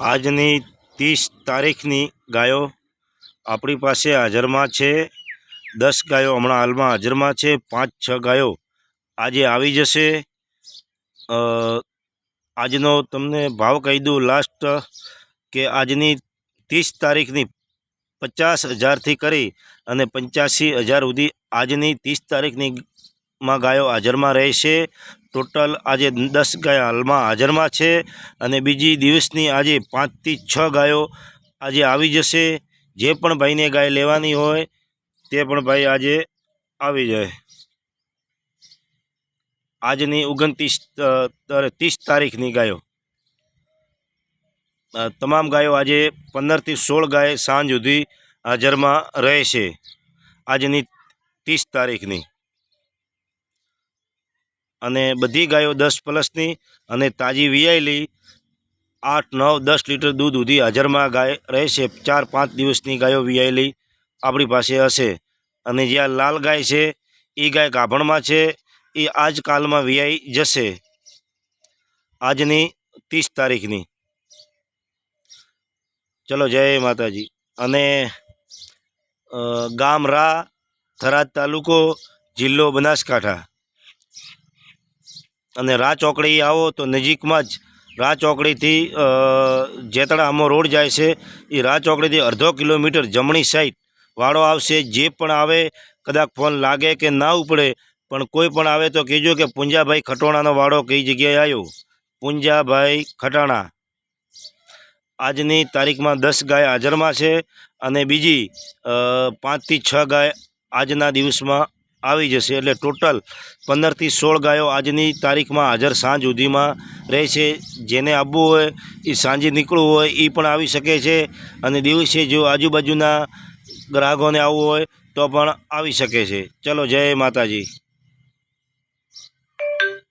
આજની ત્રીસ તારીખની ગાયો આપણી પાસે હાજરમાં છે. દસ ગાયો હમણાં હાલમાં હાજરમાં છે. પાંચ, છ ગાયો આજે આવી જશે. આજનો તમને ભાવ કહી દઉં લાસ્ટ કે આજની ત્રીસ તારીખની પચાસ હજારથી કરી અને પંચ્યાસી હજાર સુધી આજની ત્રીસ તારીખની માં ગાયો હાજરમાં રહેશે. ટોટલ આજે દસ ગાય હાલમાં હાજરમાં છે અને બીજી દિવસની આજે પાંચથી છ ગાયો આજે આવી જશે. જે પણ ભાઈને ગાય લેવાની હોય તે પણ ભાઈ આજે આવી જાય. આજની ઓગણત્રીસ ત્રીસ તારીખની ગાયો. તમામ ગાયો આજે પંદરથી સોળ ગાય સાંજ સુધી હાજરમાં રહેશે. આજની ત્રીસ તારીખની. અને બધી ગાયો દસ પ્લસની અને તાજી વિયાયેલી આઠ, નવ, દસ લીટર દૂધ સુધી હાજરમાં ગાય રહેશે. ચાર, પાંચ દિવસની ગાયો વિયાયેલી આપણી પાસે હશે. અને જ્યાં લાલ ગાય છે એ ગાય ગાભણમાં છે એ આજ કાલમાં વિયાઈ જશે. આજની ત્રીસ તારીખની. ચલો, જય માતાજી. અને ગામ રા થરાદ તાલુકો જિલ્લો બનાસકાંઠા. અને રા ચોકડી આવો તો નજીકમાં જ રા ચોકડીથી જેતળા આમો રોડ જાય છે. એ રા ચોકડીથી અડધો કિલોમીટર જમણી સાઈડ વાળો આવશે. જે પણ આવે કદાચ ફોન લાગે કે ના ઉપડે, પણ કોઈ પણ આવે તો કહેજો કે પુંજાભાઈ ખટોણાનો વાળો કઈ જગ્યાએ આવ્યો પુંજાભાઈ ખટાણા. આજની તારીખમાં દસ ગાય હાજરમાં છે અને બીજી પાંચથી છ ગાય આજના દિવસમાં આવી જશે એટલે ટોટલ પંદરથી સોળ ગાયો આજની તારીખમાં હાજર સાંજ સુધીમાં રહે છે. જેને આવવું હોય, એ સાંજે નીકળવું હોય, એ પણ આવી શકે છે. અને દિવસે જો આજુબાજુના ગ્રાહકોને આવવું હોય, તો પણ આવી શકે છે. ચલો, જય માતાજી.